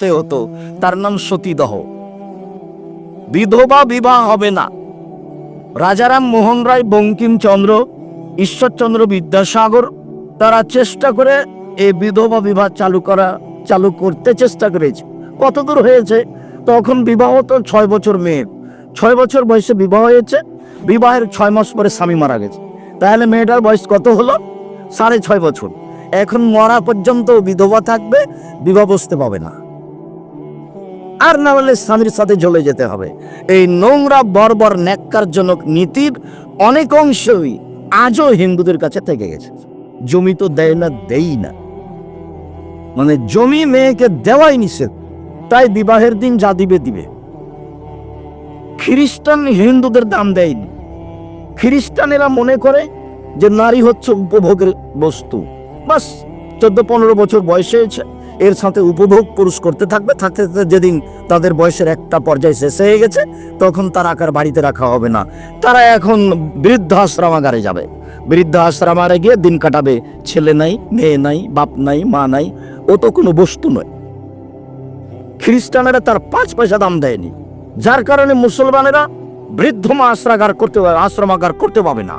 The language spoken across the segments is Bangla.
করতে হতো, তার নাম সতীদহ। বিধবা বিবাহ হবে না। রাজারাম মোহন রায়, বঙ্কিমচন্দ্র, ঈশ্বরচন্দ্র বিদ্যাসাগর, তারা চেষ্টা করে এই বিধবা বিবাহ চালু করা, চালু করতে চেষ্টা করেছে। কতদূর হয়েছে? তখন বিবাহ তো ছয় বছর মেয়ের। ছয় বছর বয়সে বিবাহ হয়েছে, বিবাহের ছয় মাস পরে স্বামী মারা গেছে। তাহলে মেয়েটার বয়স কত হলো? সাড়ে ছয় বছর। এখন মরা পর্যন্ত বিধবা থাকবে, বিবাহ বসতে পাবে না। আর না হলে স্বামীর সাথে জ্বলে যেতে হবে। এই নোংরা, বর্বর, ন্যাক্কারজনক নীতির অনেক অংশই আজও হিন্দুদের কাছে থেকে গেছে। জমি তো দেয় না, দেই না। মানে জমি মেয়েকে দেওয়াই নিষেধ। তাই বিবাহের দিন যা দিবে দিবে। খ্রিস্টান হিন্দুদের দাম দেয়নি। খ্রিস্টানেরা মনে করে যে নারী হচ্ছে উপভোগের বস্তু। বাস চোদ্দ পনেরো বছর বয়সে হয়েছে এর সাথে উপভোগ পুরুষ করতে থাকবে। থাকতে থাকতে যেদিন তাদের বয়সের একটা পর্যায়ে শেষ হয়ে গেছে, তখন তার আকার বাড়িতে রাখা হবে না। তারা এখন বৃদ্ধ আশ্রমাগারে যাবে। বৃদ্ধ আশ্রমাগারে গিয়ে দিন কাটাবে। ছেলে নাই, মেয়ে নাই, বাপ নাই, মা নাই, ও তো কোনো বস্তু নয়। খ্রিস্টানেরা তার পাঁচ পয়সা দাম দেয়নি। যার কারণে মুসলমানেরা বৃদ্ধ মা আশ্রাগার করতে, আশ্রমাগার করতে পাবে না।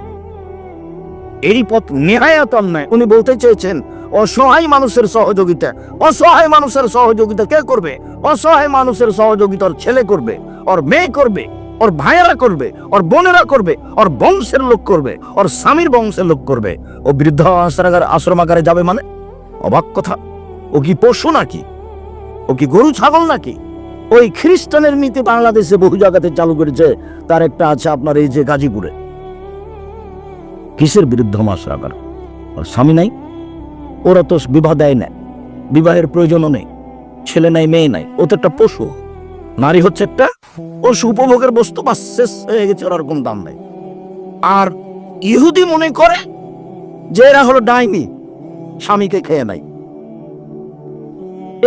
এরই পথ নেহায়াত অন্যায়। উনি বলতে চেয়েছেন অসহায় মানুষের সহযোগিতা। অসহায় মানুষের সহযোগিতা কে করবে? অসহায় মানুষের সহযোগিতা ওর ছেলে করবে, ওর মেয়ে করবে, ওর ভাইয়েরা করবে, ওর বোনেরা করবে, ওর বংশের লোক করবে, ওর স্বামীর বংশের লোক করবে। ও বৃদ্ধ আশ্রাগার আশ্রমাগারে যাবে মানে? অবাক কথা। ও কি পশু নাকি? ও কি গরু, ছাগল নাকি? ওই খ্রিস্টানের নীতি বাংলাদেশে বহু জায়গাতে চালু করেছে, তার একটা আছে আপনার এই যে গাজীপুরে। কিসের বিরুদ্ধ মাস রাখার ওর স্বামী নাই? ওরা তো বিবাহ দেয় না বিবাহের প্রয়োজনও নেই। ছেলে নাই, মেয়ে নাই, ও তো একটা পশু। নারী হচ্ছে একটা পশু। উপভোগের বস্তু বা শেষ হয়ে গেছে, ওর আর কোনো দাম নেই। আর ইহুদি মনে করে যে এরা হলো ডাইনি স্বামীকে খেয়ে নাই।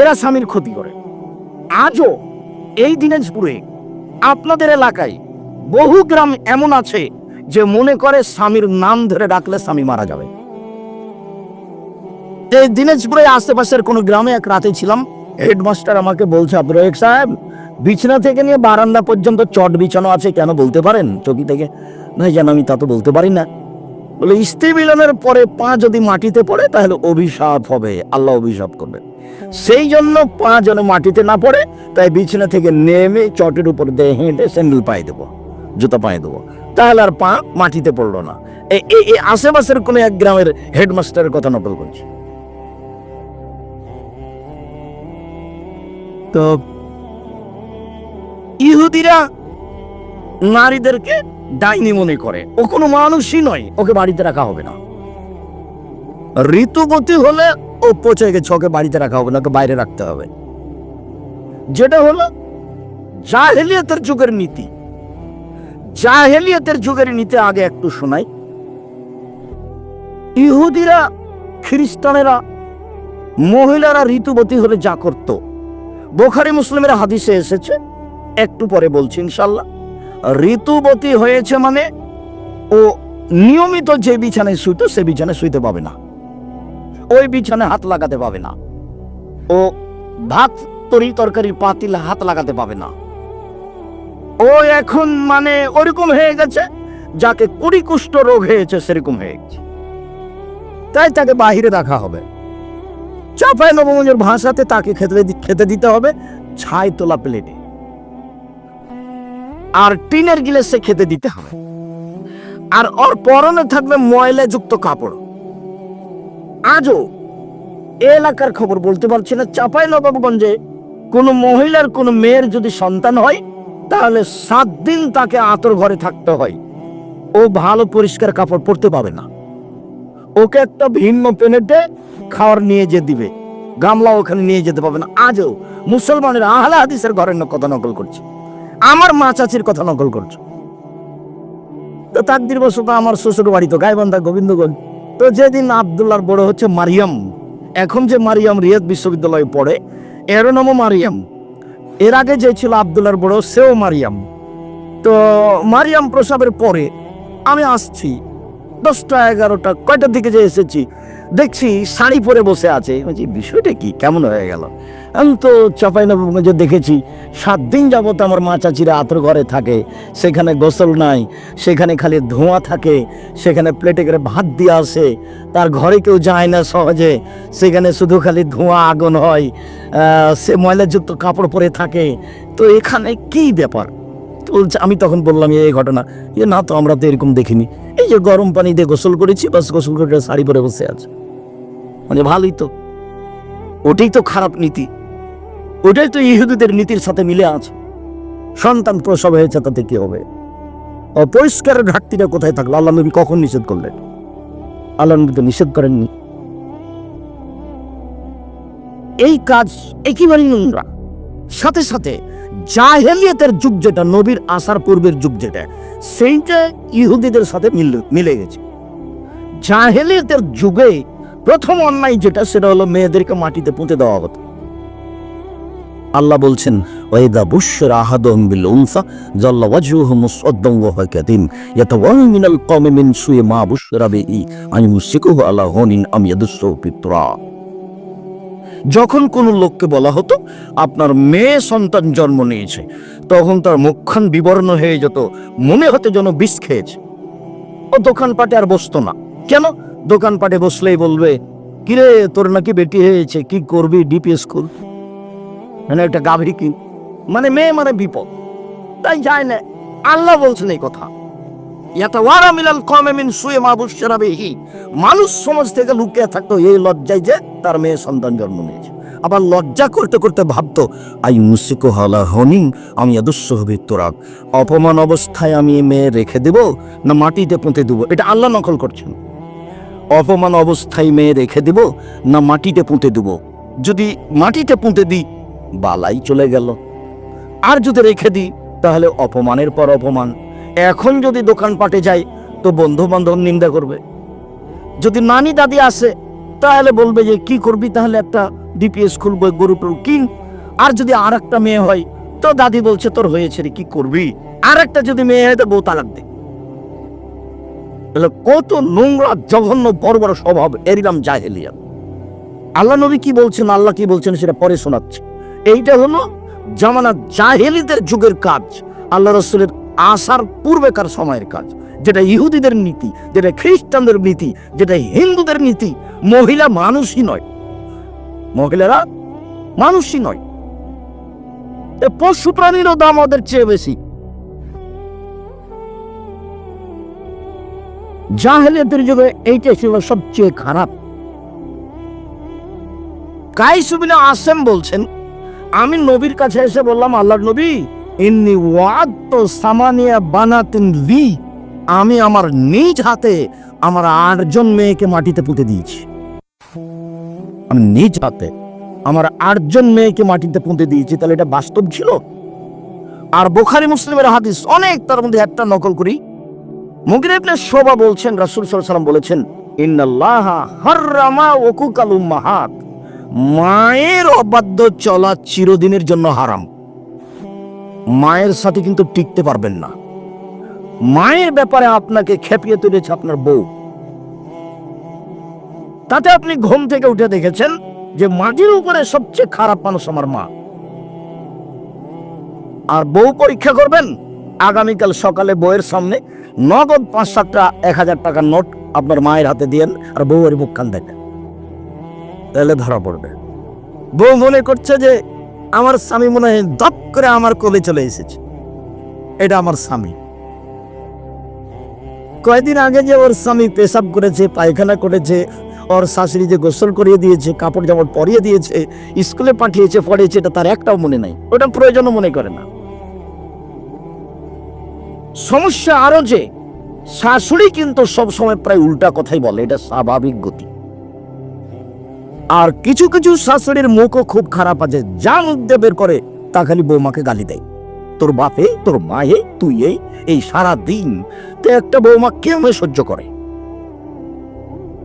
এরা স্বামীর ক্ষতি করে। আজও এই দিনাজপুরে, আপনাদের এলাকায় বহু গ্রাম এমন আছে যে মনে করে স্বামীর নাম ধরে ডাকলে স্বামী মারা যাবে। এই দিনাজপুরে আশেপাশের কোনো গ্রামে এক রাতে ছিলাম। হেডমাস্টার আমাকে বলছে আব্দুল রহিক সাহেব, বিছানা থেকে নিয়ে বারান্দা পর্যন্ত চট বিছানো আছে কেন বলতে পারেন চকি থেকে? না যেন আমি তা তো বলতে পারি না। বলে, স্ত্রী মিলনের পরে পা যদি মাটিতে পড়ে, তাহলে অভিশাপ হবে। আল্লাহ অভিশাপ করবে। সেই জন্য পা যেন মাটিতে না পড়ে, তাই বিছানা থেকে নেমে চটের উপর দিয়ে হেঁটে স্যান্ডেল পায়ে দেবো, জুতা পায়ে দেবো। তাহলে আর পা মাটিতে পড়ল না। এই আশেপাশের কোনো এক গ্রামের হেডমাস্টারের কথা নকল করছি। তো ইহুদিরা নারীদেরকে ডাইনি মনে করে। ও কোনো মানুষই নয়, ওকে বাড়িতে রাখা হবে না। ঋতুবতী হলে ও পচে গেছে, ওকে বাড়িতে রাখা হবে না, ওকে বাইরে রাখতে হবে। যেটা হলো, জাহেলিয়াতের যুগের নীতি। জাহেলিয়াতের যুগের নীতি আগে একটু শোনাই। ইহুদিরা, খ্রিস্টানেরা, মহিলারা ঋতুবতী হলে যা করত বোখারি মুসলিমের হাদিসে এসেছে। একটু পরে বলছি ইনশাল্লাহ ঋতুবতী হয়েছে মানে ও নিয়মিত যে বিছানায় শুইতো সে বিছানায় শুইতে পাবে না। ওই বিছানায় হাত লাগাতে পাবে না। ও ভাত তরি তরকারির পাতিল হাত লাগাতে পাবে না। ও এখন মানে ওরকম হয়ে গেছে, যাকে কুড়ি কুষ্ঠ রোগ হয়েছে সেরকম হয়ে গেছে। তাই তাকে বাহিরে রাখা হবে। চাপায় নবমঞ্জের ভাষাতে তাকে খেতে খেতে দিতে হবে ছাই তোলা প্লেটে। আর টিনের গিলাসে খেতে দিতে হবে। আর ওর পরনে থাকবে ময়লা যুক্ত কাপড়। আজও এলাকার খবর বলতে পারছি না। চাপাই নবাবগঞ্জে কোনো মহিলার, কোনো মেয়ের যদি সন্তান হয়, তাহলে সাত দিন তাকে আতর ঘরে থাকতে হয়। ও ভালো পরিষ্কার কাপড় পরতে পাবে না। ওকে একটা ভিন্ন প্লেটে খাওয়ার নিয়ে যে দিবে। গামলা ওখানে নিয়ে যেতে পারবে না। আজও মুসলমানের আহলা হাদিসের ঘরের কথা নকল করছে। আমার মা চাচির কথা নকল করছে। তো তাকদির বসত আমার শ্বশুর বাড়ি তো গাইবান্ধা গোবিন্দগঞ্জ। তো যেদিন আবদুল্লার বড় হচ্ছে মারিয়াম। এখন যে মারিয়াম রিয়াদ বিশ্ববিদ্যালয়ে পড়ে, এরও নামও মারিয়াম। এর আগে যে ছিল আবদুল্লার বড়, সেও মারিয়াম। তো মারিয়াম প্রসাবের পরে আমি আসছি। দশটা, এগারোটা, কয়টার দিকে যে এসেছি, দেখছি শাড়ি পরে বসে আছে। বলছি, বিষয়টা কি? কেমন হয়ে গেল? আমি তো চাপাইনবাবগঞ্জে দেখেছি সাত দিন যাবত আমার মা চাচিরা আতর ঘরে থাকে, সেখানে গোসল নাই, সেখানে খালি ধোঁয়া থাকে, সেখানে প্লেটে করে ভাত দিয়ে আসে, তার ঘরে কেউ যায় না সহজে, সেখানে শুধু খালি ধোঁয়া আগুন হয় সে ময়লাযুক্ত কাপড় পরে থাকে। তো এখানে কি ব্যাপার? বলছে, আমি তখন বললাম, এই ঘটনা। এ না তো আমরা তো এরকম দেখিনি। এই যে গরম পানি দিয়ে গোসল করেছি, বাস গোসল করে শাড়ি পরে বসে আছে। মানে ভালোই তো। ওটাই তো খারাপ নীতি। ওটাই তো ইহুদিদের নীতির সাথে মিলে আছে। সন্তান প্রসব হয়েছে, তাতে কি হবে? অপরিষ্কারের ঘাটতিটা কোথায় থাকল? আল্লাহ নবী কখন নিষেধ করলেন? আল্লাহ নবী তো নিষেধ করেননি। এই কাজ একেবারেই নোংরা। সাথে সাথে জাহেলিয়াতের যুগ যেটা, নবীর আসার পূর্বের যুগ যেটা, সেইটা ইহুদিদের সাথে মিলে গেছে। জাহেলিয়াতের যুগে প্রথম অন্যায় যেটা, সেটা হলো মেয়েদেরকে মাটিতে পুঁতে দেওয়া হতো। আল্লাহ বলছেন, ওয়াইদা বুশরা আহাদুহুম বিল উনসা, জাল্লা ওয়া হুয়া কাদিম মিনাল কওমি মিন মা বুশরা বিহি আইমুসিকুহু আলা হুনিন আম ইয়াদুসু যখন কোনো লোককে বলা হতো, আপনার মেয়ে সন্তান জন্ম নিয়েছে, তখন তার মুখখান বিবর্ণ হয়ে যেত, মনে হতে যেন বিষ খেয়েছে। ও দোকানপাটে আর বসতো না। কেন? দোকানপাটে বসলেই বলবে, কিরে, তোর নাকি বেটি হয়েছে, কি করবি ডিপি স্কুল? মানে একটা গাভী কি মানে মেয়ে মানে বিপদ। তাই যায় না। আল্লাহ বলছেন এই কথা। ইয়াতাওয়ারা মিনাল কওমি সুই মা বুশরা বিহি। মানুষ সমাজ থেকে লুকিয়ে থাকতো এই লজ্জায় যে তার মেয়ে সন্তান জন্ম নিয়েছে। আবার লজ্জা করতে করতে ভাবতো, আই মুসিকো হালা হনিং, আমি আদর্শ হবে তোরাক অপমান অবস্থায় আমি মেয়ে রেখে দেব না মাটিতে পুঁতে দেবো? এটা আল্লাহ নকল করছেন। অপমান অবস্থায় মেয়ে রেখে দেব না মাটিতে পুঁতে দেব? যদি মাটিতে পুঁতে দিই বালাই চলে গেল। আর যদি রেখে দিই তাহলে অপমানের পর অপমান। এখন যদি দোকানপাটে যাই, তো বন্ধু বান্ধব নিন্দা করবে। যদি নানি দাদি আসে, তাহলে বলবে যে, কি করবি তাহলে একটা ডিপিএস খুলবো গরু টরু কিন। আর যদি আর একটা মেয়ে হয়, তো দাদি বলছে, তোর হয়েছে রে, কি করবি? আর একটা যদি মেয়ে হয়, তো বউ তালাক দে। কত নোংরা, জঘন্য, বড় বড় স্বভাব এরিলাম জাহেলিয়া। আল্লাহ নবী কি বলছেন? আল্লাহ কি বলছেন? সেটা পরে শোনাচ্ছে। এইটা হলো জামানা জাহেলিদের যুগের কাজ। আল্লাহ রসুলের আসার পূর্বেকার সময়ের কাজ, যেটা ইহুদিদের নীতি, যেটা খ্রিস্টানদের নীতি, যেটা হিন্দুদের নীতি, মহিলা মানুষই নয়। মহিলারা মানুষই নয়। পশু প্রাণীরও দাম ওদের চেয়ে বেশি। জাহেলিয়াতের যুগে এইটা ছিল সবচেয়ে খারাপ। কাইসুবিনা আসেম বলছেন, আমি নবীর কাছে এসে বললাম, আল্লাহর নবী ইন্নি ওয়াদ সামানিয়া বানাতেন লি। আমি আমার নিজ হাতে আমার আটজন মেয়েকে মাটিতে পুঁতে দিয়েছি। আমি নিজ হাতে আমার আটজন মেয়েকে মাটিতে পুঁতে দিয়েছি। তাহলে এটা বাস্তব ছিল? আর বোখারি মুসলিমের হাদিস অনেক তার মধ্যে একটা নকল করি। মুগির শোভা বলছেন, রাসূল সাল্লাল্লাহু বলেছেন, ইন্নাল্লাহা হাররামা ওকুকাল উম্মাহাত মায়ের অবাধ্য চলা চিরদিনের জন্য হারাম। মায়ের সাথে কিন্তু টিকতে পারবেন না। মায়ের ব্যাপারে আপনাকে খেপিয়ে তুলেছে আপনার বউ। তাতে আপনি ঘুম থেকে উঠে দেখেছেন যে মাটির উপরে সবচেয়ে খারাপ মানুষ আমার মা। আর বউ পরীক্ষা করবেন, আগামীকাল সকালে বউয়ের সামনে নগদ পাঁচ সাতটা, এক হাজার টাকার নোট আপনার মায়ের হাতে দিয়েন আর বউ বউয়ের মুখখান দেখেন। তাহলে ধরা পড়বে। বউ মনে করছে যে আমার স্বামী মনে হয় দপ করে আমার কোলে চলে এসেছে। এটা আমার স্বামী। কয়েকদিন আগে যে ওর স্বামী পেশাব করেছে, পায়খানা করেছে, ওর শাশুড়ি যে গোসল করিয়ে দিয়েছে, কাপড় জামড় পরিয়ে দিয়েছে, স্কুলে পাঠিয়েছে, পড়িয়েছে, এটা তার একটাও মনে নাই। ওটা প্রয়োজনও মনে করে না। সমস্যা আরও যে, শাশুড়ি কিন্তু সব সময় প্রায় উল্টা কথাই বলে, এটা স্বাভাবিক গতি। আর কিছু কিছু শাশুড়ির মুখও খুব খারাপ আছে। যা মুখ দিয়ে বের করে, তা খালি বৌমাকে গালি দেয়। তোর বাপে, তোর মায়ে, তুই এই এই সারা দিন তো একটা বৌমা কেমন সহ্য করে?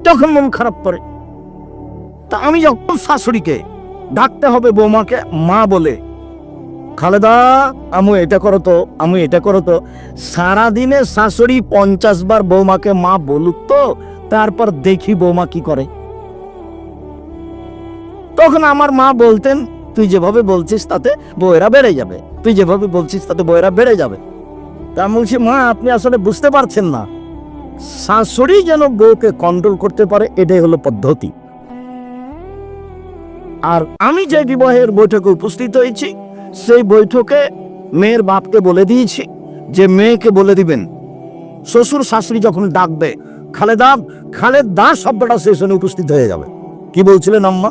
তখন মন খারাপ করে, তা আমি যখন শাশুড়িকে ডাকতে হবে বৌমাকে, মা বলে, খালেদা, আমু এটা করো তো, আমু এটা করো তো। সারাদিনে শাশুড়ি পঞ্চাশ বার বৌমাকে মা বলুক তো, তারপর দেখি বৌমা কি করে। তখন আমার মা বলতেন, তুই যেভাবে বলছিস তাতে বউয়েরা বেড়ে যাবে। তুই যেভাবে বলছিস তাতে বউয়েরা বেড়ে যাবে। তা আমি বলছি, মা, আপনি আসলে বুঝতে পারছেন না। শাশুড়ি যেন বউকে কন্ট্রোল করতে পারে, এটাই হলো পদ্ধতি। আর আমি যে বিবাহের বৈঠকে উপস্থিত হয়েছি, সেই বৈঠকে মেয়ের বাপকে বলে দিয়েছি যে, মেয়েকে বলে দিবেন। শ্বশুর শাশুড়ি যখন ডাকবে, খালেদা খালেদা শব্দটা সেশনে উপস্থিত হয়ে যাবে। কি বলছিলেন আম্মা?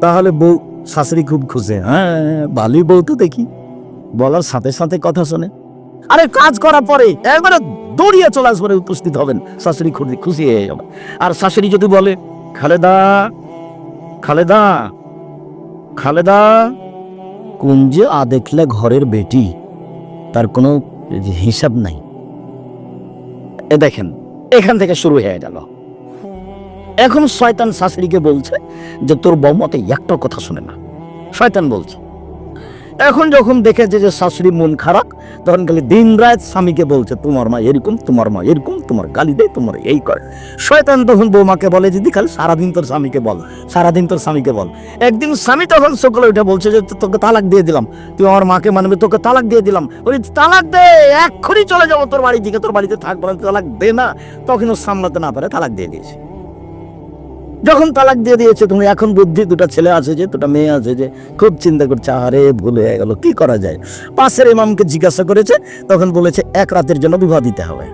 তাহলে বউ শাশুড়ি খুব খুশি হ্যাঁ ভালোই বউ তো দেখি। বলার সাথে সাথে কথা শোনে। আরে কাজ করার পরে একবারে দৌড়িয়ে চলে আসবে উপস্থিত হবেন। শাশুড়ি খুশি খুশি হয়ে যাবে। আর শাশুড়ি যদি বলে, খালেদা খালেদা খালেদা কুঞ্জে আ দেখলে ঘরের বেটি, তার কোনো হিসাব নাই। এ দেখেন, এখান থেকে শুরু হয়ে গেল। এখন শয়তান শাশুড়িকে বলছে যে তোর বৌমতে একটা কথা শুনে না। শয়তান বলছে। এখন যখন দেখেছে যে শাশুড়ি মন খারাপ, তখন খালি দিন রাত স্বামীকে বলছে, তোমার মা এরকম, তোমার মা এরকম, তোমার গালি দেয় তোমার এই করে। শয়তান তখন বৌমাকে বলে দিদি খালি সারাদিন তোর স্বামীকে বল, সারাদিন তোর স্বামীকে বল। একদিন স্বামী তখন সকালে উঠে বলছে যে, তোকে তালাক দিয়ে দিলাম, তুই আমার মাকে মানবে, তোকে তালাক দিয়ে দিলাম। ওই তালাক দে, এক্ষুনি চলে যাব তোর বাড়ি দিকে, তোর বাড়িতে থাকব না তালাক দে না। তখন ও সামলাতে না পারে, তালাক দিয়ে দিয়েছে। যখন তালাক দিয়ে দিয়েছে, তুমি এখন বুদ্ধি, দুটো ছেলে আছে যে, দুটো মেয়ে আছে যে, খুব চিন্তা করছে আরে ভুল হয়ে গেল, কি করা যায়? পাশের ইমামকে জিজ্ঞাসা করেছে, তখন বলেছে, এক রাতের জন্য বিবাহ দিতে হবে।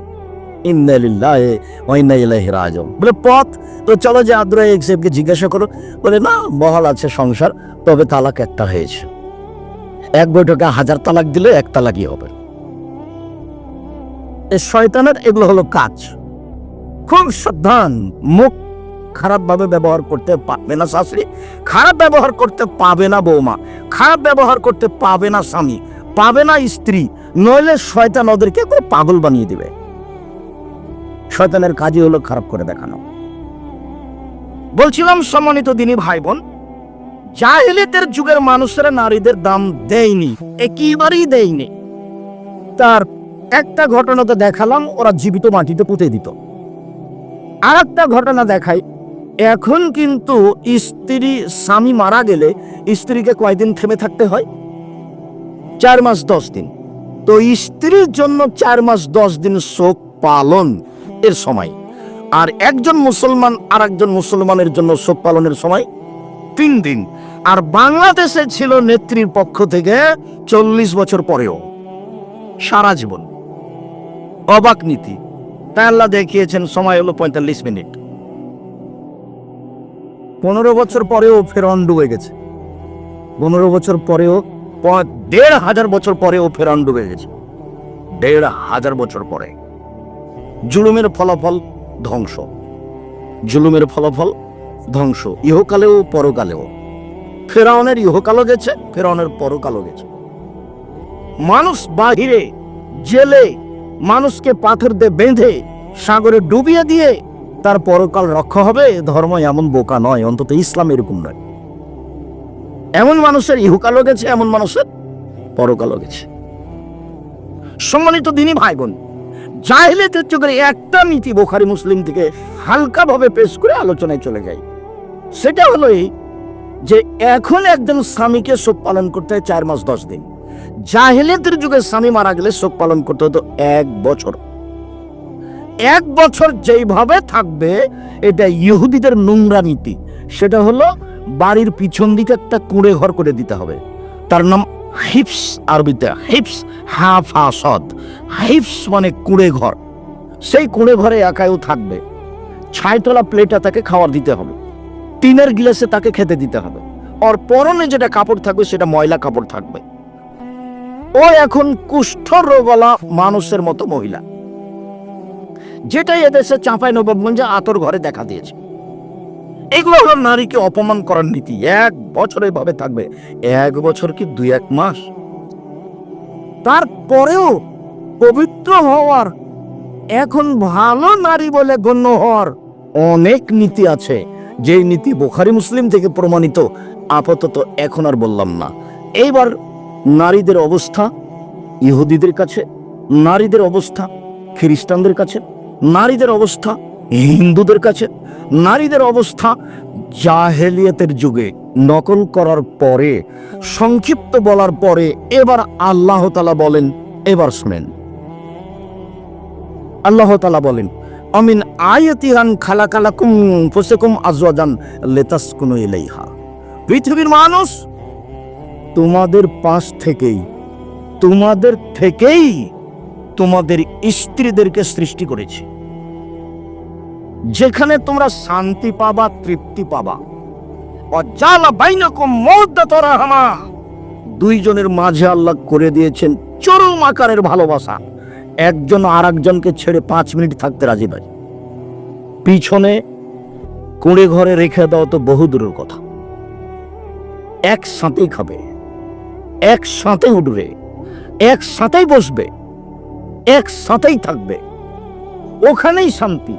বলে, পথ? তো চলো যে আদ্রা এক জিজ্ঞাসা করো। বলে, না, বহাল আছে সংসার, তবে তালাক একটা হয়েছে। এক বৈঠকে হাজার তালাক দিলে এক তালাকই হবে। শয়তানের এগুলো হলো কাজ। খুব সাবধান, মুখ খারাপভাবে ব্যবহার করতে পারবে না শাশুড়ি, খারাপ ব্যবহার করতে পাবে না বৌমা, খারাপ ব্যবহার করতে পাবে না স্বামী, পাবে না স্ত্রী, নইলে শয়তান ওদেরকে একদম পাগল বানিয়ে দিবে। শয়তানের কাজই হলো খারাপ করে দেখানো। বলছিলাম সম্মানিত দিনী ভাই বোন জাহেলিতের যুগের মানুষেরা নারীদের দাম দেয়নি, একেবারেই দেয়নি। তার একটা ঘটনা তো দেখালাম, ওরা জীবিত মাটিতে পুঁতে দিত। আর একটা ঘটনা দেখাই এখন কিন্তু স্ত্রী স্বামী মারা গেলে স্ত্রীকে কয়দিন থেমে থাকতে হয়? চার মাস, দশ দিন। তো স্ত্রীর জন্য চার মাস, দশ দিন শোক পালন এর সময়। আর একজন মুসলমান আর একজন মুসলমানের জন্য শোক পালনের সময় তিন দিন। আর বাংলাদেশে ছিল নেত্রীর পক্ষ থেকে চল্লিশ বছর পরেও। সারা জীবন। অবাক নীতি। তাই আল্লাহ দেখিয়েছেন, সময় হলো পঁয়তাল্লিশ মিনিট। পনেরো বছর পরেও ফেরন ডুবে গেছে। পনেরো বছর পরেও দেড় হাজার বছর পরেও ফেরন ডুবে গেছে। দেড় হাজার বছর পরে। জুলুমের ফলাফল ধ্বংস। জুলুমের ফলাফল ধ্বংস। ইহকালেও পরকালেও। ফেরাউনের ইহকালও গেছে, ফেরাউনের পরকালও গেছে। মানুষ বাহিরে, জেলে, মানুষকে পাথর দিয়ে বেঁধে, সাগরে ডুবিয়ে দিয়ে তার পরকাল রক্ষা হবে ধর্ম এমন বোকা নয়, অন্তত ইসলাম এরকম নয়। এমন মানুষের ইহুকালও গেছে, এমন মানুষের পরকালও গেছে। সম্মানিত দিনী ভাই বোন জাহিলিয়াতের যুগের একটা নীতি বোখারি মুসলিম থেকে হালকাভাবে পেশ করে আলোচনায় চলে যায় সেটা হলো এই যে, এখন একজন স্বামীকে শোক পালন করতে হয় চার মাস দশ দিন। জাহিলিয়াতের যুগে স্বামী মারা গেলে শোক পালন করতে হতো এক বছর। এক বছর যেইভাবে থাকবে, এটা ইহুদিদের নোংরা নীতি। সেটা হলো, বাড়ির পিছন দিকে একটা কুঁড়ে ঘর করে দিতে হবে। তার নাম হিপস আরবিতে হিপস হাফ হাসদ। হিপস মানে কুঁড়ে ঘর। সেই কুঁড়ে ঘরে একাইও থাকবে। ছাইতলা প্লেটে তাকে খাবার দিতে হবে। টিনের গ্লাসে তাকে খেতে দিতে হবে। ওর পরনে যেটা কাপড় থাকবে, সেটা ময়লা কাপড় থাকবে। ও এখন কুষ্ঠ রোগলা মানুষের মতো মহিলা। যেটাই এদেশে চাঁপাই নবাবগঞ্জে আতর ঘরে দেখা দিয়েছে। এগুলো হলো নারীকে অপমান করার নীতি। এক বছর এভাবে থাকবে। এক বছর কি দুই এক মাস? তারপরেও পবিত্র হওয়ার, এখন ভালো নারী বলে গণ্য হওয়ার অনেক নীতি আছে। যেই নীতি বোখারি মুসলিম থেকে প্রমাণিত, আপাতত এখন আর বললাম না। এইবার নারীদের অবস্থা, ইহুদিদের কাছে, নারীদের অবস্থা, খ্রিস্টানদের কাছে নারীদের অবস্থা, হিন্দুদের কাছে নারীদের অবস্থা জাহেলিয়াতের যুগে নকল করার পরে, সংক্ষিপ্ত বলার পরে এবার আল্লাহ তালা বলেন, এবার শুনেন। আল্লাহ তালা বলেন, অমিন আয়তিহান খালা খালাকুম ফুসেকুম আজওয়াজান লেতাসকুনু ইলাইহা। পৃথিবীর মানুষ তোমাদের পাশ থেকেই, তোমাদের থেকেই তোমাদের স্ত্রীদেরকে সৃষ্টি করেছে। যেখানে তোমরা শান্তি পাবা, তৃপ্তি পাবা। দুইজনের মাঝে আল্লাহ করে দিয়েছেন চরম আকারের ভালোবাসা। একজন আর একজনকে ছেড়ে পাঁচ মিনিট থাকতে রাজি নয় পিছনে কুঁড়ে ঘরে রেখে দাও তো বহু দূরের কথা। একসাথেই খাবে একসাথে উঠবে, একসাথেই বসবে। একসাথেই থাকবে। ওখানেই শান্তি,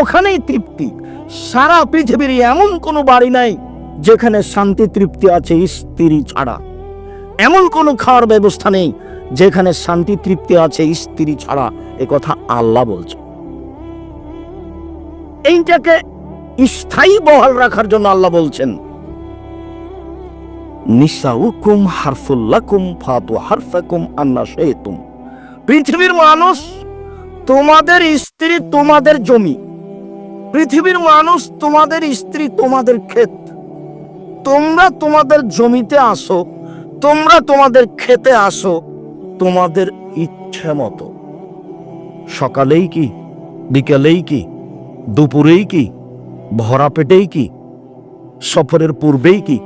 ওখানেই তৃপ্তি। সারা পৃথিবীর এমন কোনো বাড়ি নাই যেখানে শান্তি, তৃপ্তি আছে স্ত্রী ছাড়া। এমন কোনো খাওয়ার ব্যবস্থা নেই যেখানে শান্তি, তৃপ্তি আছে স্ত্রী ছাড়া। এ কথা আল্লাহ বলছে। এইটাকে স্থায়ী বহাল রাখার জন্য আল্লাহ বলছেন, নিসাউকুম হারফুল্লাকুম ফাতু হারফাকুম আন্না শেতুম পৃথিবীর মানুষ তোমাদের স্ত্রী তোমাদের জমি। পৃথিবীর মানুষ তোমাদের স্ত্রী তোমাদের ক্ষেত। তোমরা তোমাদের জমিতে আসো, তোমরা তোমাদের খেতে আসো, তোমাদের ইচ্ছে মতো। সকালেই কি, বিকালেই কি, দুপুরেই কি, ভরা পেটেই কি, সফরের পূর্বেই কি,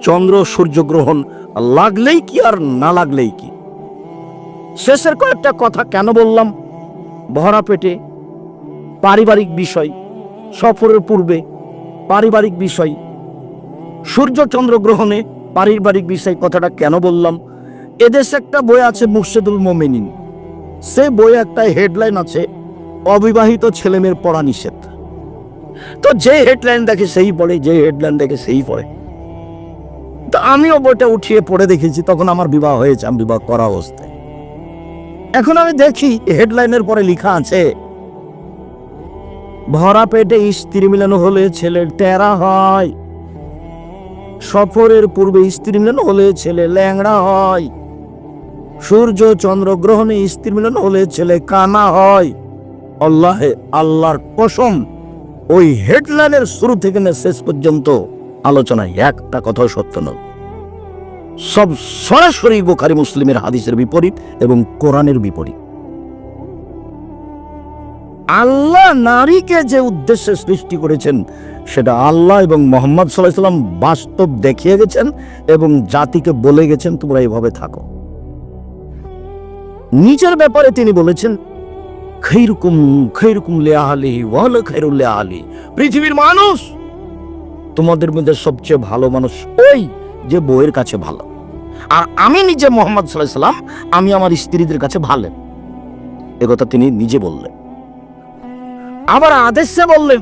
চন্দ্র সূর্যগ্রহণ লাগলেই কি আর না লাগলেই কি? শেষের কয়েকটা কথা কেন বললাম? ভরা পেটে পারিবারিক বিষয়, সফরের পূর্বে পারিবারিক বিষয় সূর্য চন্দ্র গ্রহণে পারিবারিক বিষয় কথাটা কেন বললাম? এদেশে একটা বই আছে মুর্শেদুল মোমেনিন সে বইয়ে একটা হেডলাইন আছে, অবিবাহিত ছেলেমেয়ের পড়া নিষেধ। তো যে হেডলাইন দেখে সেই পড়ে, যে হেডলাইন দেখে সেই পড়ে। তা আমিও বইটা উঠিয়ে পড়ে দেখেছি, তখন আমার বিবাহ হয়েছে, আমি বিবাহ করা অবস্থায়। এখন আমি দেখি হেডলাইনের পরে লেখা আছে, ভরা পেটে স্ত্রী মিলন হলে ছেলে টেরা হয়। সফরের পূর্বে স্ত্রী মিলন হলে ছেলে ল্যাংড়া হয়। সূর্য চন্দ্র গ্রহণে স্ত্রী মিলন হলে ছেলে কানা হয়। আল্লাহে আল্লাহর কসম, ওই হেডলাইনের শুরু থেকে শেষ পর্যন্ত আলোচনায় একটা কথাও সত্য নয়। সব সরাসরি বোখারি মুসলিমের হাদিসের বিপরীত এবং কোরআনের বিপরীত। আল্লাহ নারীকে যে উদ্দেশ্যে সৃষ্টি করেছেন, সেটা আল্লাহ এবং মোহাম্মদ সাল্লাহ সাল্লাম বাস্তব দেখিয়ে গেছেন এবং জাতিকে বলে গেছেন, তোমরা এইভাবে থাকো। নিজের ব্যাপারে তিনি বলেছেন, খৈরকুম খৈরকুম লে আহলি ওয়ালা খৈরুল লে আহলি পৃথিবীর মানুষ, তোমাদের মধ্যে সবচেয়ে ভালো মানুষ ওই যে বউয়ের কাছে ভালো। আর আমি নিজে মোহাম্মদ সাল্লাহ আমি আমার স্ত্রীদের কাছে ভালো। একথা তিনি নিজে বললেন। আবার আদেশে বললেন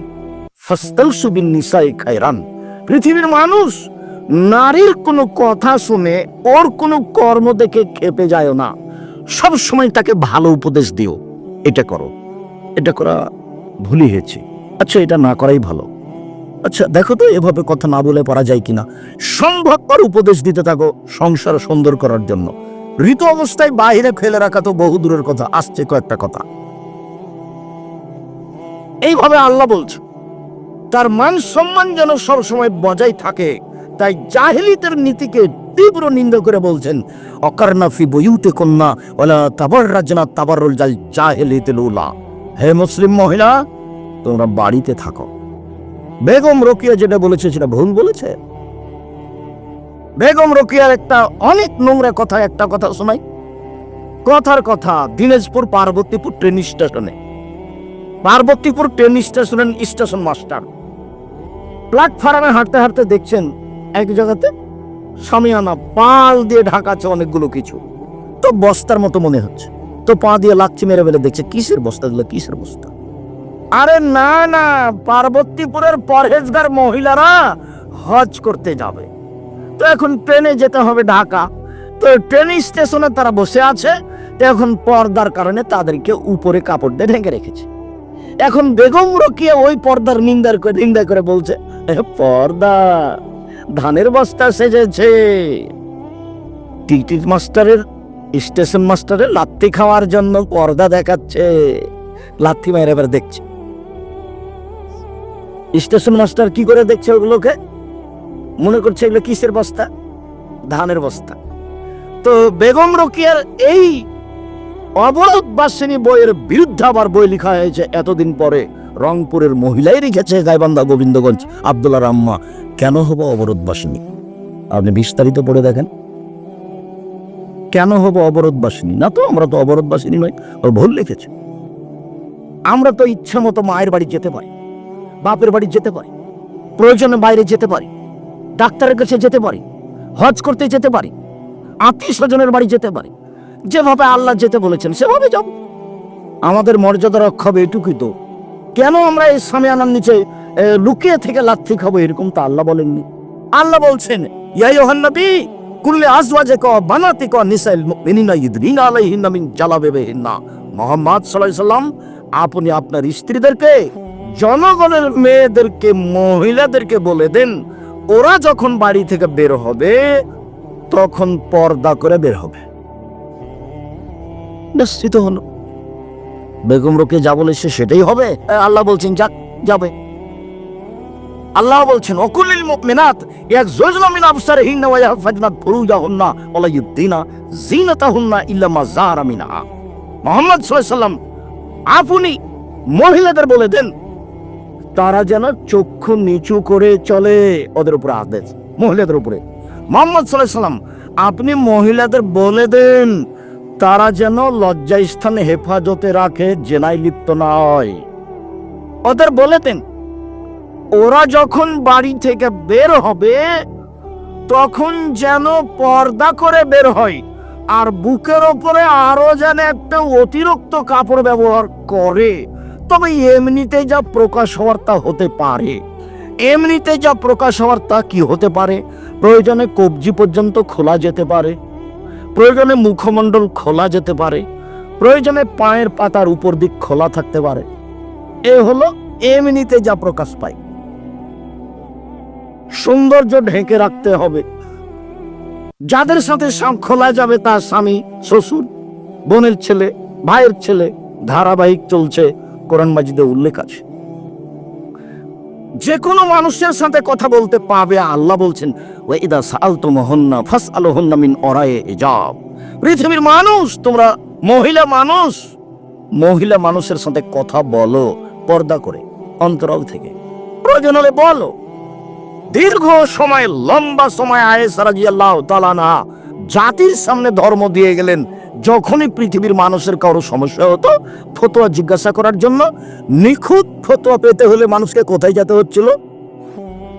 ফাস্তাউসু বিন নিসাই খায়রান। পৃথিবীর মানুষ নারীর কোনো কথা শুনে ওর কোনো কর্ম দেখে খেপে যায় না। সব সময় তাকে ভালো উপদেশ দিও। এটা করো। এটা করা ভুলই হয়েছে। আচ্ছা এটা না করাই ভালো। আচ্ছা দেখো তো এভাবে কথা না বলে পারা যায় কিনা। সম্ভবপর উপদেশ দিতে থাকো সংসার সুন্দর করার জন্য। ঋতু অবস্থায় বাইরে ফেলে রাখা তো বহু দূরের কথা, আসছে কয়েকটা কথা। এইভাবে আল্লাহ বলছে, তার মান সম্মান যেন সবসময় বজায় থাকে, তাই জাহেলিতের নীতিকে তীব্র নিন্দা করে বলছেন অকারনাফি বইউতে কন্যা ওলা তাবার রাজনা তাবারুল জাল, জাহেলিতে লুলা। হে মুসলিম মহিলা, তোমরা বাড়িতে থাকো। বেগম রকিয়া যেটা বলেছে, সেটা ভুল বলেছে? বেগম রকিয়ার একটা অনেক নোংরা কথা, একটা কথা শোনাই। কথার কথা, দিনাজপুর পার্বতীপুর ট্রেন স্টেশনে পার্বতীপুর ট্রেন স্টেশনের স্টেশন মাস্টার প্ল্যাটফর্মে হাঁটতে হাঁটতে দেখছেন, এক জায়গাতে সামিয়ানা পাল দিয়ে ঢাকা আছে অনেকগুলো কিছু। তো বস্তার মতো মনে হচ্ছে। তো পা দিয়ে লাচ্ছি মেরে মেরে দেখছে, কিসের বস্তা দিল কিসের বস্তা? আরে না না, পার্বতীপুরের পরহেজগার মহিলারা হজ করতে যাবে। তো এখন ট্রেনে যেতে হবে ঢাকা। তো ট্রেন স্টেশনে তারা বসে আছে, তো এখন পর্দার কারণে তাদেরকে উপরে কাপড় দিয়ে ঢেকে রেখেছে। এখন বেগম রকিয়া ওই পর্দার নিন্দার করে, নিন্দা করে বলছে পর্দা, ধানের বস্তা সেজেছে। টিটি মাস্টারের, স্টেশন মাস্টারের লাত্তি খাওয়ার জন্য পর্দা দেখাচ্ছে। লাত্তি মায়ের এবার দেখছে। স্টেশন মাস্টার কি করে দেখছে ওগুলোকে? মনে করছে এগুলো কিসের বস্তা? ধানের বস্তা। তো বেগম রকিয়ার এই অবরোধ বাসিনী বইয়ের বিরুদ্ধে আবার বই লেখা হয়েছে। এতদিন পরে রংপুরের মহিলাই লিখেছে গাইবান্ধা গোবিন্দগঞ্জ আব্দুল্লাহ রাম্মা। কেন হব অবরোধ বাসিনী? আপনি বিস্তারিত পড়ে দেখেন। কেন হব অবরোধ বাসিনী? না তো, আমরা তো অবরোধ বাসিনী নয় ওর ভুল লিখেছে। আমরা তো ইচ্ছা মতো মায়ের বাড়ি যেতে পারি। বাপের বাড়ি যেতে পারি, প্রয়োজনে বাইরে যেতে পারি, ডাক্তারের কাছে যেতে পারি, হজ করতে যেতে পারি আত্মীয় স্বজনের বাড়ি যেতে পারি, যেভাবে আল্লাহ যেতে বলেছেন, সেভাবে যাব। আমাদের মর্যাদা রক্ষা হবে এটুকুই তো। কেন আমরা এই সামিয়ানার নিচে লুকিয়ে থেকে লাথি খাব এরকম তো আল্লাহ বলেননি? আল্লাহ বলছেন ইয়াই নবী, কুল্লে আজওয়াজে ক বানাতে ক নিসাইল মুমিনিনা ইদরিনা আলাইহিন্না মিন জালাবিবিহিন্না। মুহাম্মদ সাল্লাল্লাহু সাল্লাম আপনি আপনার স্ত্রীদেরকে জনগণের মেয়েদেরকে মহিলাদেরকে বলে দেন ওরা যখন বাড়ি থেকে বের হবে তখন পর্দা করে বের হবে। নিশ্চিত হলো বেগম রোকে যা বলেছে সেটাই হবে। আল্লাহ বলছেন যাক যাবে। আল্লাহ বলছেন অকুলিল মুমিনাত এক জজনা মিন আবসারিহিন্না ওয়া ইয়াহফাজনা ফুরুজাহুন্না ওয়া লা ইউদ্দিনা জিনাতাহুন্না ইল্লা মা যারা মিনহা। মুহাম্মদ সাল্লাল্লাহু আলাইহি আপনি মহিলাদের বলে দেন তারা যেন চক্ষু নিচু করে চলে ওদের উপরে আদেশ, মহিলাদের উপরে। মোহাম্মদ সাল্লাম, আপনি মহিলাদের বলে দেন, তারা যেন লজ্জা স্থানে হেফাজতে রাখে, জেনায় লিপ্ত না হয়। ওদের বলে দেন, ওরা যখন বাড়ি থেকে বের হবে, তখন যেন পর্দা করে বের হয়, আর বুকের ওপরে আরও যেন একটা অতিরিক্ত কাপড় ব্যবহার করে। তবে এমনিতে যা প্রকাশ হওয়ার তা হতে পারে। এমনিতে যা প্রকাশ হওয়ার তা কি হতে পারে? প্রয়োজনে কবজি পর্যন্ত খোলা যেতে পারে। প্রয়োজনে মুখমণ্ডল খোলা যেতে পারে। প্রয়োজনে পায়ের পাতার উপর দিক খোলা থাকতে পারে। এ হলো এমনিতে যা প্রকাশ পায়। সৌন্দর্য ঢেকে রাখতে হবে। যাদের সাথে খোলা যাবে তার স্বামী, শ্বশুর, বোনের ছেলে, ভাইয়ের ছেলে, ধারাবাহিক চলছে। কোরআন মাজিদে উল্লেখ আছে। যে কোনো মানুষের সাথে কথা বলতে পাবে আল্লাহ বলছেন ওয়াইদা সাআলতুমুহুন্না ফাসআলুহুন্না মিন ওরায়ে হিজাব। পৃথিবীর মানুষ, তোমরা মহিলা মানুষ, মহিলা মানুষের সাথে কথা বলো, পর্দা করে, অন্তরাল থেকে। প্রয়োজন হলে বলো। দীর্ঘ সময়, লম্বা সময় আয়েশা রাদিয়াল্লাহু তাআলা না জাতির সামনে ধর্ম দিয়ে গেলেন। যখনই পৃথিবীর মানুষের কারও সমস্যা হতো, ফতোয়া জিজ্ঞাসা করার জন্য নিখুঁত ফতোয়া পেতে হলে মানুষকে কোথায় যেতে হচ্ছিল?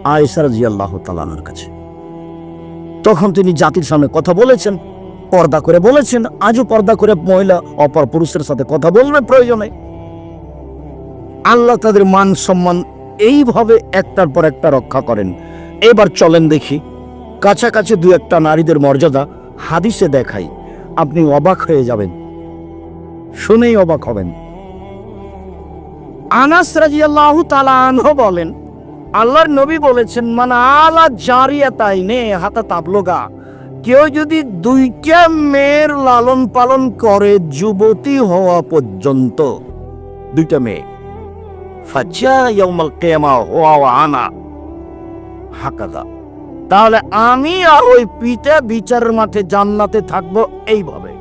আয়েশা রাদিয়াল্লাহু তাআলার কাছে। তখন তিনি জাতির সামনে কথা বলেছেন, পর্দা করে বলেছেন, আজও পর্দা করে মহিলা অপর পুরুষের সাথে কথা বলবে প্রয়োজনে। আল্লাহ তাদের মান সম্মান এইভাবে একটার পর একটা রক্ষা করেন। এবার চলেন দেখি কাছাকাছি দু একটা নারীদের মর্যাদা হাদিসে দেখাই। আপনি অবাক হয়ে যাবেন। শুনেই অবাক হবেন। আনাস তাআলা আনহু বলেন, আল্লাহর নবী বলেছেন, মান আলা জারিয়াতাইনে হাতা তাবলগা। কেউ যদি দুইটা মেয়ের লালন পালন করে যুবতী হওয়া পর্যন্ত, দুইটা মেয়ে, ফাজ্জা ইয়াউমাল কিয়ামা ওয়া ওয়া আনা, হাকাদা। তাহলে আমি আর ওই পিতা বিচারের মাঠে জান্নাতে থাকব এইভাবে।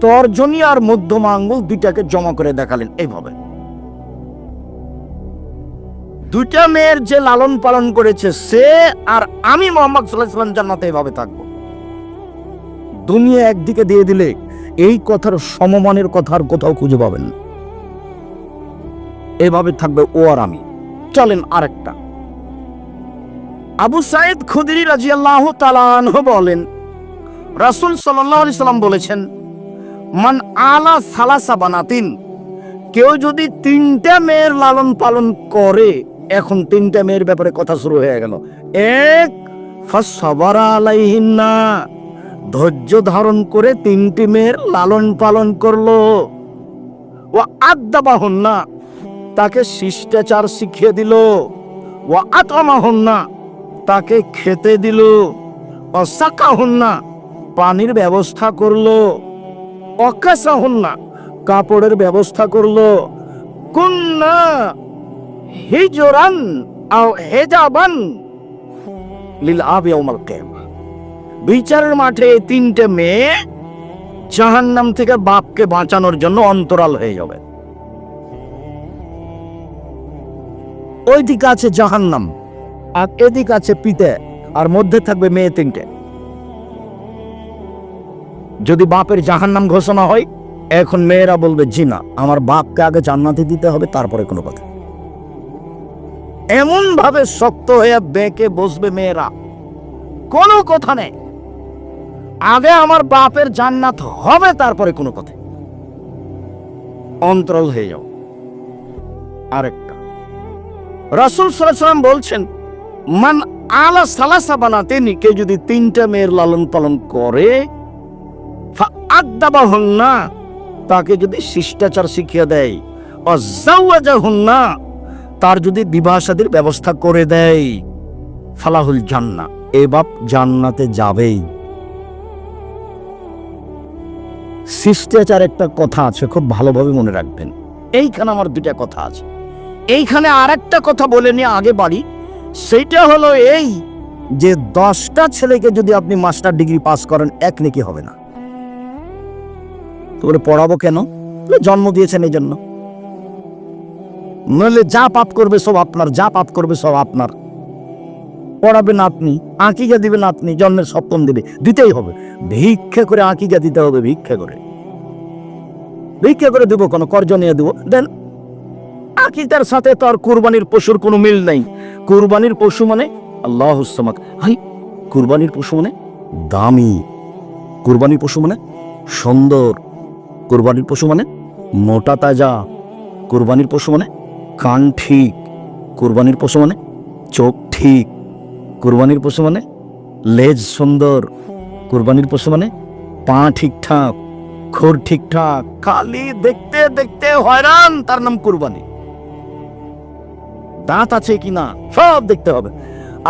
তর্জনী আর মধ্যমা আঙ্গুল দুইটাকে জমা করে দেখালেন এইভাবে। দুইটা মেয়ের যে লালন পালন করেছে সে আর আমি মোহাম্মদ সাল্লাহ সাল্লাম জান্নাতে এইভাবে থাকব। দুনিয়া একদিকে দিয়ে দিলে এই কথার সমমানের কথা আর কোথাও খুঁজে পাবেন। এভাবে থাকবে ও আর আমি। চলেন আরেকটা। আবু সাইদ খুদরি রাজিয়াল্লাহ তালানহ বলেন, রাসূল আলাইহি সাল্লাম বলেছেন, মান আলা সালাসা বানাতিন, কেউ যদি তিনটা মেয়ের লালন পালন করে, এখন তিনটা মেয়ের ব্যাপারে কথা শুরু হয়ে গেল। এক আলাইহিন্না, ধৈর্য ধারণ করে তিনটি মেয়ের লালন পালন করল। ও আদাবাহন্না তাকে শিষ্টাচার শিখিয়ে দিল। ও আতমাহন্না তাকে খেতে দিল সাকাহন্না পানির ব্যবস্থা করল অকাশাহন্না কাপড়ের ব্যবস্থা করল। কুন্না হিজরান বিচারের মাঠে তিনটে মেয়ে জাহান্নাম থেকে বাপকে বাঁচানোর জন্য অন্তরাল হয়ে যাবে। ওই দিকে আছে জাহান্নাম। আর এদিক আছে পিতে, আর মধ্যে থাকবে মেয়ে তিনটে। যদি বাপের জাহান্নাম ঘোষণা হয়, এখন মেয়েরা বলবে, জি না, আমার বাপকে আগে জান্নাতে দিতে হবে, তারপরে কোনো কথা। এমন ভাবে শক্ত হয়ে বেঁকে বসবে মেয়েরা। কোনো কথা নেই। আগে আমার বাপের জান্নাত হবে, তারপরে কোনো কথা। অন্তরাল হয়ে যাও। আরেকটা। রাসুল সাল্লাম বলছেন মান আলা সালাসা বানাতে কেউ যদি তিনটা মেয়ের লালন পালন করে আদাবা হন না তাকে যদি শিষ্টাচার শিখিয়ে দেয় অজাওয়াজা হন না তার যদি বিবাহ শাদীর ব্যবস্থা করে দেয়, ফালাহুল জান্না এ বাপ জান্নাতে যাবেই। শিষ্টাচার একটা কথা আছে, খুব ভালোভাবে মনে রাখবেন। এইখানে আমার দুটা কথা আছে। এইখানে আর একটা কথা বলে নিয়ে আগে বাড়ি। সেইটা হলো এই যে দশটা ছেলেকে যদি আপনি মাস্টার ডিগ্রি পাস করেন এক নেকি হবে না। তো বলে পড়াবো কেন? জন্ম দিয়েছেন এই জন্য নইলে যা পাপ করবে সব আপনার যা পাপ করবে সব আপনার। পড়াবেন আপনি আঁকিকা দিবেন আপনি জন্মের সপ্তম দিবে দিতেই হবে। ভিক্ষা করে আঁকিকা দিতে হবে ভিক্ষা করে। ভিক্ষা করে দেবো কোনো কর্জ নিয়ে দেবো। দেন আকিদার সাথে তো আর কুরবানির পশুর কোনো মিল নাই। কুরবানির পশু মানে আল্লাহ সামাক হাই, কুরবানির পশু মানে দামি। কুরবানির পশু মানে সুন্দর। কুরবানির পশু মানে মোটা তাজা। কুরবানির পশু মানে কান ঠিক। কুরবানির পশু মানে চোখ ঠিক। কুরবানির পশু মানে লেজ সুন্দর। কুরবানির পশু মানে পা ঠিকঠাক, খোর ঠিকঠাক। খালি দেখতে দেখতে হয়রান, তার নাম কুরবানি। দাঁত আছে কি না, সব দেখতে হবে।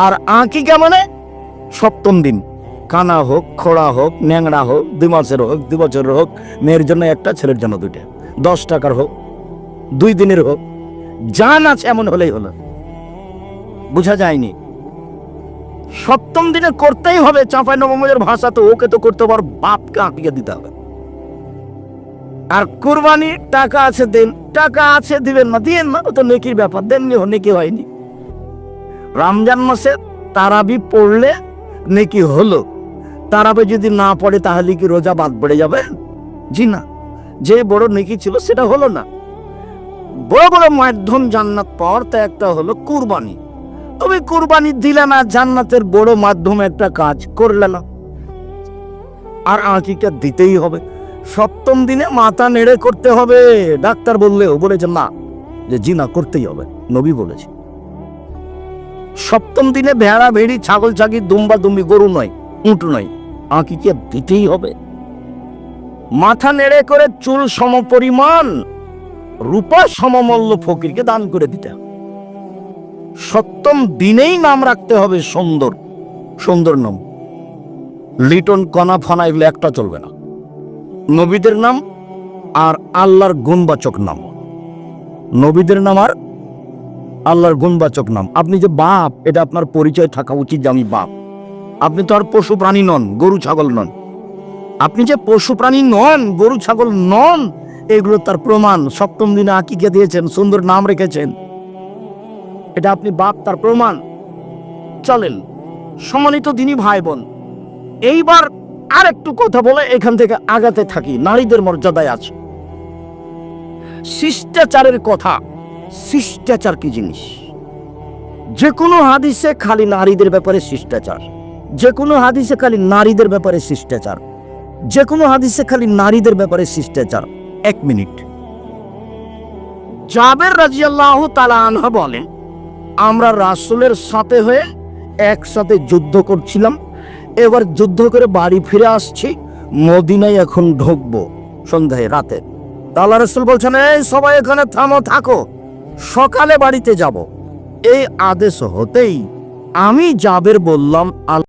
আর আঁকিকা মানে? সপ্তম দিন। কানা হোক, খোড়া হোক, ন্যাংড়া হোক দুই মাসের হোক দুই বছরের হোক, মেয়ের জন্য একটা, ছেলের জন্য দুইটা। দশ টাকার হোক, দুই দিনের হোক জান আছে এমন হলেই হলো। বোঝা যায়নি? সপ্তম দিনে করতেই হবে, চাঁপাই নবমের ভাষা তো ওকে তো করতে পার বাপকে আঁকিয়ে দিতে হবে। আর কুরবানি টাকা আছে দেন, টাকা আছে দিবেন না, দিয়েন না, ও তো নেকির ব্যাপার, দেননি নেকি হয়নি। রমজান মাসে তারাবি পড়লে নেকি হলো। তারাবি যদি না পড়ে, তাহলে কি রোজা বাদ পড়ে যাবে? জি না, যে বড় নেকি ছিল সেটা হলো না। বড় বড় মাধ্যম জান্নাত পাওয়ার তা একটা হলো কুরবানি। তুমি কুরবানি দিলে না, জান্নাতের বড় মাধ্যম একটা কাজ করলে না। আর আঁকিটা দিতেই হবে। সপ্তম দিনে মাথা নেড়ে করতে হবে। ডাক্তার বললেও বলেছে না যে জি না করতেই হবে। নবী বলেছে সপ্তম দিনে ভেড়া, ভেড়ি, ছাগল ছাগি দুম্বা, দুম্বি, গরু নয়, উঁট নয়, আঁকিকে দিতেই হবে। মাথা নেড়ে করে চুল সমপরিমাণ, রূপা সমমূল্য ফকিরকে দান করে দিতে হবে। সপ্তম দিনেই নাম রাখতে হবে সুন্দর। সুন্দর নাম। লিটন কণা ফনা এগুলো একটা চলবে না। নবীদের নাম আর আল্লাহর গুণবাচক নাম। নবীদের নাম আর আল্লাহর গুণবাচক নাম। আপনি যে বাপ, এটা আপনার পরিচয় থাকা উচিত যে আমি বাপ। আপনি তো আর পশু প্রাণী নন, গরু, ছাগল নন। আপনি যে পশু প্রাণী নন, গরু, ছাগল নন, এগুলো তার প্রমাণ। সপ্তম দিনে আকিকে দিয়েছেন, সুন্দর নাম রেখেছেন। এটা আপনি বাপ, তার প্রমাণ। চলেন, সম্মানিত দিনী ভাই বোন, এইবার আর একটু কথা বলে এখান থেকে আগাতে থাকি। নারীদের মর্যাদায় আছে। শিষ্টাচারের কথা। শিষ্টাচার কি জিনিস? যে কোনো হাদিসে খালি নারীদের ব্যাপারে শিষ্টাচার। যে কোনো হাদিসে খালি নারীদের ব্যাপারে শিষ্টাচার। যে কোনো হাদিসে খালি নারীদের ব্যাপারে শিষ্টাচার। এক মিনিট। জাবের রাজিয়াল্লাহ তালা আনহা বলেন, আমরা রাসুলের সাথে হয়ে একসাথে যুদ্ধ করছিলাম। এবার যুদ্ধ করে বাড়ি ফিরে আসছি। মদিনায় এখন ঢুকবো সন্ধ্যায় রাতে। আল্লাহ রসুল বলছেন, এই সবাই এখানে থামো, থাকো। সকালে বাড়িতে যাব। এই আদেশ হতেই আমি জাবের বললাম আল